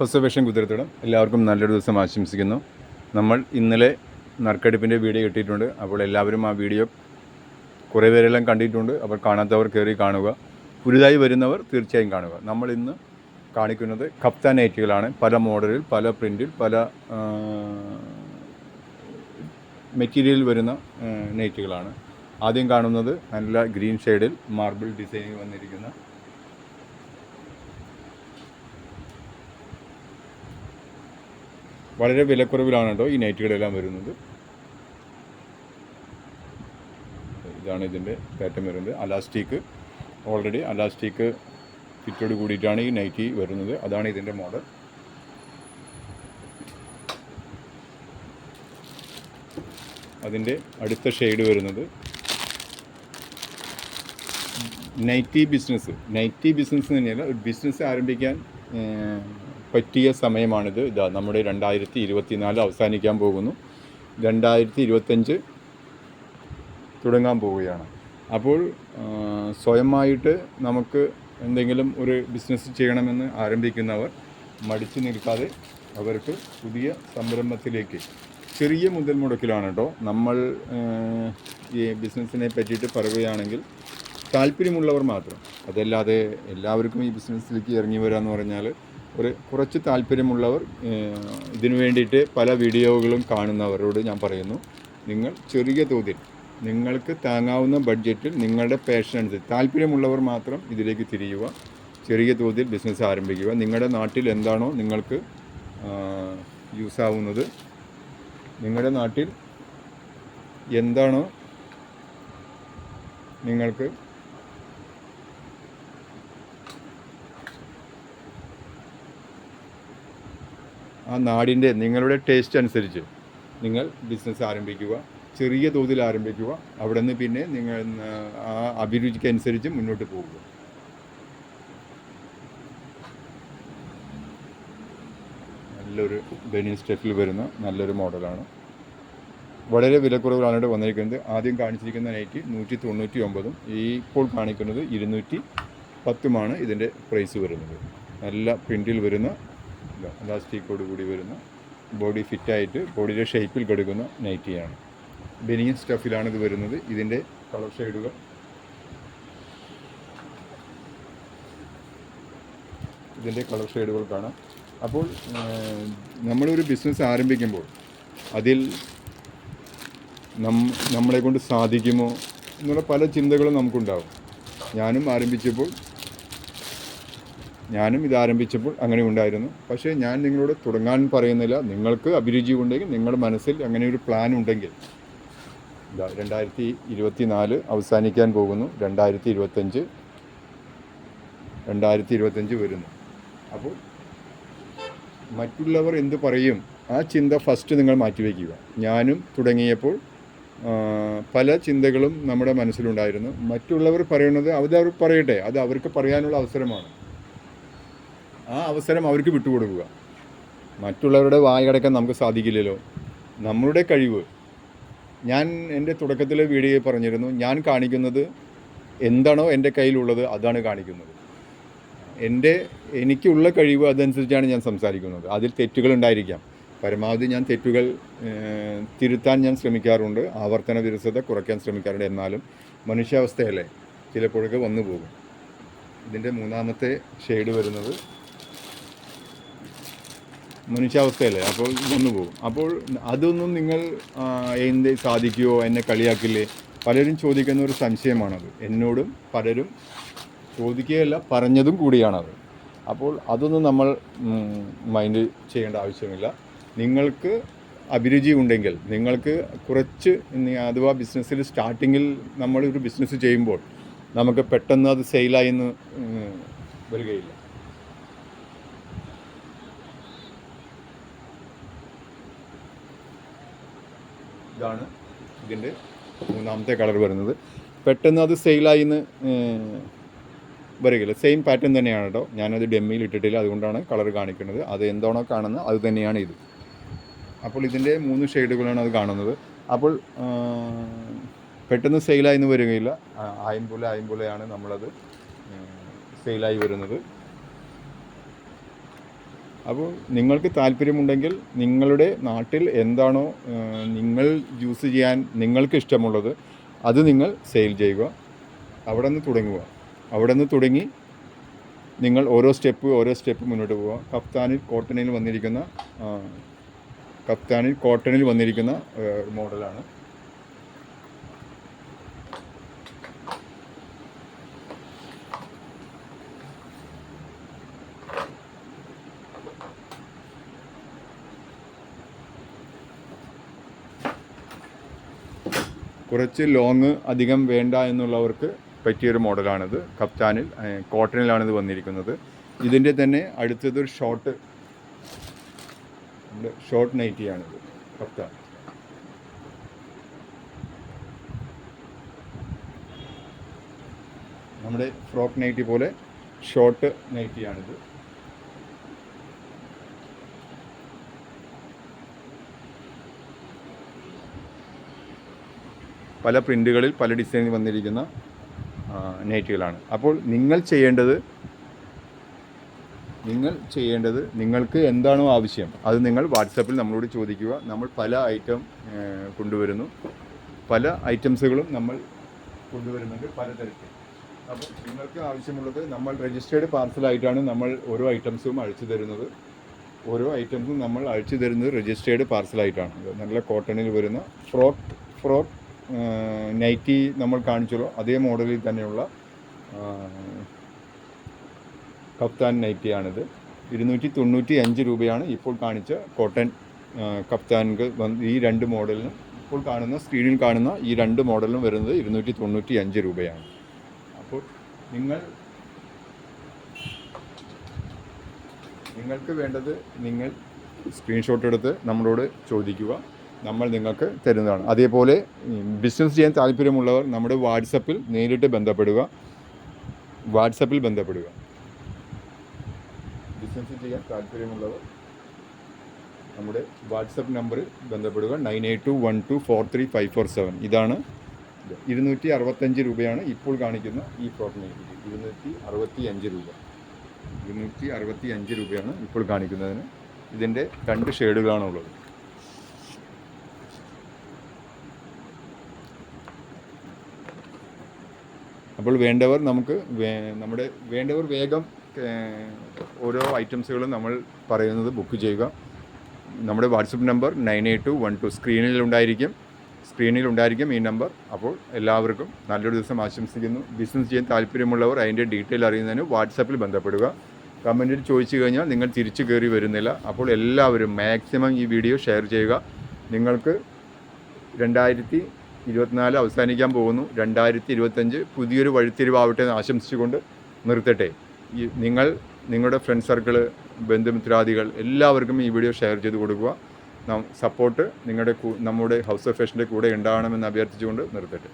ഹൊസവേഷൻ കുതിരത്തോടും എല്ലാവർക്കും നല്ലൊരു ദിവസം ആശംസിക്കുന്നു. നമ്മൾ ഇന്നലെ നറുക്കെടുപ്പിന്റെ വീഡിയോ കിട്ടിയിട്ടുണ്ട് അപ്പോൾ എല്ലാവരും ആ വീഡിയോ കുറേ പേരെല്ലാം കണ്ടിട്ടുണ്ട്. അപ്പോൾ കാണാത്തവർ കയറി കാണുക. പുതുതായി വരുന്നവർ തീർച്ചയായും കാണുക. നമ്മൾ ഇന്ന് കാണിക്കുന്നത് കപ്താൻ നൈറ്റുകളാണ് പല മോഡലിൽ പല പ്രിന്റിൽ പല മെറ്റീരിയൽ വരുന്ന നെയ്റ്റുകളാണ് ആദ്യം കാണുന്നത് നല്ല ഗ്രീൻ ഷെയ്ഡിൽ മാർബിൾ ഡിസൈനിൽ വന്നിരിക്കുന്ന വളരെ വിലക്കുറവിലാണ് കേട്ടോ ഈ നൈറ്റുകളെല്ലാം വരുന്നത്. ഇതാണ് ഇതിന്റെ പാറ്റം വരുന്നത്. അലാസ്റ്റിക് ഓൾറെഡി അലാസ്റ്റിക് ഫിറ്റോട് കൂടിയിട്ടാണ് ഈ നൈറ്റി വരുന്നത്. അതാണ് ഇതിന്റെ മോഡൽ. അതിന്റെ അടുത്ത ഷെയ്ഡ് വരുന്നത്. Nightie business. നൈറ്റി ബിസിനസ് തന്നെയല്ല ഒരു ബിസിനസ് ആരംഭിക്കാൻ പറ്റിയ സമയമാണിത്. ഇതാ നമ്മുടെ രണ്ടായിരത്തി ഇരുപത്തിനാല് അവസാനിക്കാൻ പോകുന്നു. രണ്ടായിരത്തി ഇരുപത്തഞ്ച് തുടങ്ങാൻ പോവുകയാണ്. അപ്പോൾ സ്വയമായിട്ട് നമുക്ക് എന്തെങ്കിലും ഒരു ബിസിനസ് ചെയ്യണമെന്ന് ആരംഭിക്കുന്നവർ മടിച്ചു നിൽക്കാതെ അവർക്ക് പുതിയ സംരംഭത്തിലേക്ക് ചെറിയ മുതൽ മുടക്കിലാണ് കേട്ടോ. നമ്മൾ ഈ ബിസിനസ്സിനെ പറ്റിയിട്ട് പറയുകയാണെങ്കിൽ താല്പര്യമുള്ളവർ മാത്രം. അതല്ലാതെ എല്ലാവർക്കും ഈ ബിസിനസ്സിലേക്ക് ഇറങ്ങി വരാമെന്ന് പറഞ്ഞാൽ ഒരു കുറച്ച് താല്പര്യമുള്ളവർ ഇതിനു വേണ്ടിയിട്ട് പല വീഡിയോകളും കാണുന്നവരോട് ഞാൻ പറയുന്നു. നിങ്ങൾ ചെറിയ തോതിൽ നിങ്ങൾക്ക് താങ്ങാവുന്ന ബഡ്ജറ്റിൽ നിങ്ങളുടെ പേഷൻ അനുസരിച്ച് താല്പര്യമുള്ളവർ മാത്രം ഇതിലേക്ക് തിരിയുക ചെറിയ തോതിൽ ബിസിനസ് ആരംഭിക്കുക. നിങ്ങളുടെ നാട്ടിൽ എന്താണോ നിങ്ങൾക്ക് യൂസാവുന്നത് നിങ്ങളുടെ നാട്ടിൽ എന്താണോ നിങ്ങൾക്ക് ആ നാടിന്റെ നിങ്ങളുടെ ടേസ്റ്റ് അനുസരിച്ച് നിങ്ങൾ ബിസിനസ് ആരംഭിക്കുക. ചെറിയ തോതിൽ ആരംഭിക്കുക. അവിടെ നിന്ന് പിന്നെ നിങ്ങൾ ആ അഭിരുചിക്കനുസരിച്ച് മുന്നോട്ട് പോകുക. നല്ലൊരു ബെനിയൻ സ്റ്റെഫിൽ വരുന്ന നല്ലൊരു മോഡലാണ്. വളരെ വിലക്കുറവിലാണ് ഇവിടെ വന്നിരിക്കുന്നത്. ആദ്യം കാണിച്ചിരിക്കുന്ന നൈറ്റ് നൂറ്റി തൊണ്ണൂറ്റി ഒമ്പതും ഈ ഇപ്പോൾ കാണിക്കുന്നത് ഇരുന്നൂറ്റി പത്തുമാണ് ഇതിന്റെ പ്രൈസ് വരുന്നത്. നല്ല പ്രിന്റിൽ വരുന്ന ഇലാസ്റ്റിക്കോട് കൂടി വരുന്ന. ബോഡി ഫിറ്റായിട്ട് ബോഡിയുടെ ഷേപ്പിൽ കൊടുക്കുന്ന നൈറ്റിയാണ് ബെനിയൻ സ്റ്റഫിലാണ് ഇത് വരുന്നത്. ഇതിന്റെ കളർ ഷെയ്ഡുകൾ ഇതിന്റെ കളർ ഷെയ്ഡുകൾ കാണാം. അപ്പോൾ നമ്മളൊരു ബിസിനസ് ആരംഭിക്കുമ്പോൾ അതിൽ നമ്മളെ കൊണ്ട് സാധിക്കുമോ എന്നുള്ള പല ചിന്തകളും നമുക്കുണ്ടാവും. ഞാനും ആരംഭിച്ചപ്പോൾ ഞാനും ഇത് ആരംഭിച്ചപ്പോൾ അങ്ങനെ ഉണ്ടായിരുന്നു. പക്ഷേ ഞാൻ നിങ്ങളോട് തുടങ്ങാൻ പറയുന്നില്ല. നിങ്ങൾക്ക് അഭിരുചി ഉണ്ടെങ്കിൽ നിങ്ങളുടെ മനസ്സിൽ അങ്ങനെ ഒരു പ്ലാൻ ഉണ്ടെങ്കിൽ. രണ്ടായിരത്തി ഇരുപത്തി നാല് അവസാനിക്കാൻ പോകുന്നു. രണ്ടായിരത്തി ഇരുപത്തഞ്ച് രണ്ടായിരത്തി ഇരുപത്തഞ്ച് വരുന്നു. അപ്പോൾ മറ്റുള്ളവർ എന്ത് പറയും? ആ ചിന്ത ഫസ്റ്റ് നിങ്ങൾ മാറ്റിവെക്കുക ഞാനും തുടങ്ങിയപ്പോൾ പല ചിന്തകളും നമ്മുടെ മനസ്സിലുണ്ടായിരുന്നു. മറ്റുള്ളവർ പറയുന്നത് അവർ പറയട്ടെ. അത് അവർക്ക് പറയാനുള്ള അവസരമാണ്. ആ അവസരം അവർക്ക് വിട്ടുകൊടുക്കുക. മറ്റുള്ളവരുടെ വായടക്കാൻ നമുക്ക് സാധിക്കില്ലല്ലോ. നമ്മളുടെ കഴിവ്. ഞാൻ എന്റെ തുടക്കത്തിലെ വീഡിയോയിൽ പറഞ്ഞിരുന്നു ഞാൻ കാണിക്കുന്നത് എന്താണോ എന്റെ കയ്യിലുള്ളത് അതാണ് കാണിക്കുന്നത്. എന്റെ എനിക്കുള്ള കഴിവ് അതനുസരിച്ചാണ് ഞാൻ സംസാരിക്കുന്നത്. അതിൽ തെറ്റുകൾ ഉണ്ടായിരിക്കാം. പരമാവധി ഞാൻ തെറ്റുകൾ തിരുത്താൻ ഞാൻ ശ്രമിക്കാറുണ്ട്. ആവർത്തന വിരസത കുറയ്ക്കാൻ ശ്രമിക്കാറുണ്ട്. എന്നാലും മനുഷ്യാവസ്ഥയല്ലേ? ചിലപ്പോഴൊക്കെ വന്നു പോകും ഇതിന്റെ മൂന്നാമത്തെ ഷെയ്ഡ് വരുന്നത് മനുഷ്യാവസ്ഥയല്ലേ? അപ്പോൾ വന്നു പോകും. അപ്പോൾ അതൊന്നും നിങ്ങൾ എന്ത് സാധിക്കുമോ എന്നെ കളിയാക്കില്ലേ? പലരും ചോദിക്കുന്ന ഒരു സംശയമാണത്. എന്നോടും പലരും ചോദിക്കുകയല്ല പറഞ്ഞതും കൂടിയാണത്. അപ്പോൾ അതൊന്നും നമ്മൾ മൈൻഡ് ചെയ്യേണ്ട ആവശ്യമില്ല. നിങ്ങൾക്ക് അഭിരുചി ഉണ്ടെങ്കിൽ നിങ്ങൾക്ക് കുറച്ച് അഥവാ ബിസിനസ്സിൽ സ്റ്റാർട്ടിങ്ങിൽ നമ്മളൊരു ബിസിനസ് ചെയ്യുമ്പോൾ നമുക്ക് പെട്ടെന്ന് അത് സെയിലായി എന്ന് വരികയില്ല. ഇതാണ് ഇതിന്റെ മൂന്നാമത്തെ കളർ വരുന്നത്. പെട്ടെന്ന് അത് സെയിലായി എന്ന് വരികയില്ല. സെയിം പാറ്റേൺ തന്നെയാണ് കേട്ടോ. ഞാനത് ഡെമ്മിയിൽ ഇട്ടിട്ടില്ല. അതുകൊണ്ടാണ് കളർ കാണിക്കുന്നത്. അത് എന്താണോ കാണുന്നത് അത് തന്നെയാണ് ഇത്. അപ്പോൾ ഇതിന്റെ മൂന്ന് ഷെയ്ഡുകളാണ് അത് കാണുന്നത്. അപ്പോൾ പെട്ടെന്ന് സെയിലായി എന്ന് വരികയില്ല. ആ, ആയമ്പുല ആയമ്പുലയാണ് നമ്മളത് സെയിലായി വരുന്നത്. അപ്പോൾ നിങ്ങൾക്ക് താല്പര്യമുണ്ടെങ്കിൽ നിങ്ങളുടെ നാട്ടിൽ എന്താണോ നിങ്ങൾ ജ്യൂസ് ചെയ്യാൻ നിങ്ങൾക്ക് ഇഷ്ടമുള്ളത് അത് നിങ്ങൾ സെയിൽ ചെയ്യുക. അവിടെ നിന്ന് തുടങ്ങുക. അവിടെ നിന്ന് തുടങ്ങി നിങ്ങൾ ഓരോ സ്റ്റെപ്പ് ഓരോ സ്റ്റെപ്പ് മുന്നോട്ട് പോവുക. കപ്താനിൽ കോട്ടണിൽ വന്നിരിക്കുന്ന കപ്താനിൽ കോട്ടണിൽ വന്നിരിക്കുന്ന മോഡലാണ് കുറച്ച് ലോങ് അധികം വേണ്ട എന്നുള്ളവർക്ക് പറ്റിയൊരു മോഡലാണിത്. കപ്റ്റാനിൽ കോട്ടണിലാണിത് വന്നിരിക്കുന്നത്. ഇതിന്റെ തന്നെ അടുത്തത് ഒരു ഷോർട്ട് ഷോർട്ട് നൈറ്റിയാണിത്. കപ്താൻ. നമ്മുടെ ഫ്രോക്ക് നൈറ്റി പോലെ ഷോർട്ട് നൈറ്റിയാണിത്. പല പ്രിന്റുകളിൽ പല ഡിസൈനിൽ വന്നിരിക്കുന്ന നൈറ്റുകളാണ്. അപ്പോൾ നിങ്ങൾ ചെയ്യേണ്ടത് നിങ്ങൾ ചെയ്യേണ്ടത് നിങ്ങൾക്ക് എന്താണോ ആവശ്യം അത് നിങ്ങൾ വാട്സപ്പിൽ നമ്മളോട് ചോദിക്കുക. നമ്മൾ പല ഐറ്റം കൊണ്ടുവരുന്നു. പല ഐറ്റംസുകളും നമ്മൾ കൊണ്ടുവരുന്നുണ്ട് പലതരത്തിൽ. അപ്പോൾ നിങ്ങൾക്ക് ആവശ്യമുള്ളത് നമ്മൾ രജിസ്റ്റേർഡ് പാർസലായിട്ടാണ് നമ്മൾ ഓരോ ഐറ്റംസും അഴിച്ചു തരുന്നത്. ഓരോ ഐറ്റംസും നമ്മൾ അഴിച്ചു തരുന്നത് രജിസ്റ്റേർഡ് പാർസലായിട്ടാണ് നല്ല കോട്ടണിൽ വരുന്ന ഫ്രോക്ക് ഫ്രോക്ക് നൈറ്റി നമ്മൾ കാണിച്ചല്ലോ അതേ മോഡലിൽ തന്നെയുള്ള കപ്താൻ നൈറ്റിയാണിത്. ഇരുന്നൂറ്റി തൊണ്ണൂറ്റി അഞ്ച് രൂപയാണ് ഇപ്പോൾ കാണിച്ച കോട്ടൺ വന്ന് ഈ രണ്ട് മോഡലിനും ഇപ്പോൾ കാണുന്ന സ്ക്രീനിൽ കാണുന്ന ഈ രണ്ട് മോഡലിനും വരുന്നത് ഇരുന്നൂറ്റി തൊണ്ണൂറ്റി അഞ്ച് രൂപയാണ്. അപ്പോൾ നിങ്ങൾ നിങ്ങൾക്ക് വേണ്ടത് നിങ്ങൾ സ്ക്രീൻഷോട്ട് എടുത്ത് നമ്മളോട് ചോദിക്കുക. നമ്മൾ നിങ്ങൾക്ക് തരുന്നതാണ്. അതേപോലെ ബിസിനസ് ചെയ്യാൻ താല്പര്യമുള്ളവർ നമ്മുടെ വാട്സപ്പിൽ നേരിട്ട് ബന്ധപ്പെടുക. വാട്സപ്പിൽ ബന്ധപ്പെടുക. ബിസിനസ് ചെയ്യാൻ താല്പര്യമുള്ളവർ നമ്മുടെ വാട്സപ്പ് നമ്പറിൽ ബന്ധപ്പെടുക. Nine eight two one two four three five four seven. ഇതാണ് ഇത്. ഇരുന്നൂറ്റി അറുപത്തഞ്ച് രൂപയാണ് ഇപ്പോൾ കാണിക്കുന്ന ഈ നൈറ്റിക്ക് ഇരുന്നൂറ്റി അറുപത്തി അഞ്ച് രൂപ. ഇരുന്നൂറ്റി അറുപത്തി അഞ്ച് രൂപയാണ് ഇപ്പോൾ കാണിക്കുന്നതിന്. ഇതിന്റെ രണ്ട് ഷെയ്ഡുകളാണ് ഉള്ളത് അപ്പോൾ വേണ്ടവർ നമുക്ക് നമ്മുടെ വേണ്ടവർ വേഗം ഓരോ ഐറ്റംസുകളും നമ്മൾ പറയുന്നത് ബുക്ക് ചെയ്യുക. നമ്മുടെ WhatsApp number nine eight two one two സ്ക്രീനിൽ ഉണ്ടായിരിക്കും സ്ക്രീനിൽ ഉണ്ടായിരിക്കും ഈ നമ്പർ. അപ്പോൾ എല്ലാവർക്കും നല്ലൊരു ദിവസം ആശംസിക്കുന്നു. ബിസിനസ് ചെയ്യാൻ താല്പര്യമുള്ളവർ അതിന്റെ ഡീറ്റെയിൽ അറിയുന്നതിന് വാട്സപ്പിൽ ബന്ധപ്പെടുക. കമന്റിൽ ചോദിച്ചു കഴിഞ്ഞാൽ നിങ്ങൾ തിരിച്ചു കയറി വരുന്നില്ല. അപ്പോൾ എല്ലാവരും മാക്സിമം ഈ വീഡിയോ ഷെയർ ചെയ്യുക. നിങ്ങൾക്ക് രണ്ടായിരത്തി ഇരുപത്തിനാല് അവസാനിക്കാൻ പോകുന്നു. രണ്ടായിരത്തി ഇരുപത്തഞ്ച് പുതിയൊരു വഴിത്തിരിവാവട്ടെ എന്ന് ആശംസിച്ചുകൊണ്ട് നിർത്തട്ടെ. ഈ നിങ്ങൾ നിങ്ങളുടെ ഫ്രണ്ട് സർക്കിൾ ബന്ധുമിത്രാദികൾ എല്ലാവർക്കും ഈ വീഡിയോ ഷെയർ ചെയ്ത് കൊടുക്കുക. സപ്പോർട്ട് നിങ്ങളുടെ നമ്മുടെ ഹൗസ് ഓഫ് ഫാഷന്റെ കൂടെ ഉണ്ടാകണമെന്ന് അഭ്യർത്ഥിച്ചുകൊണ്ട് നിർത്തട്ടെ.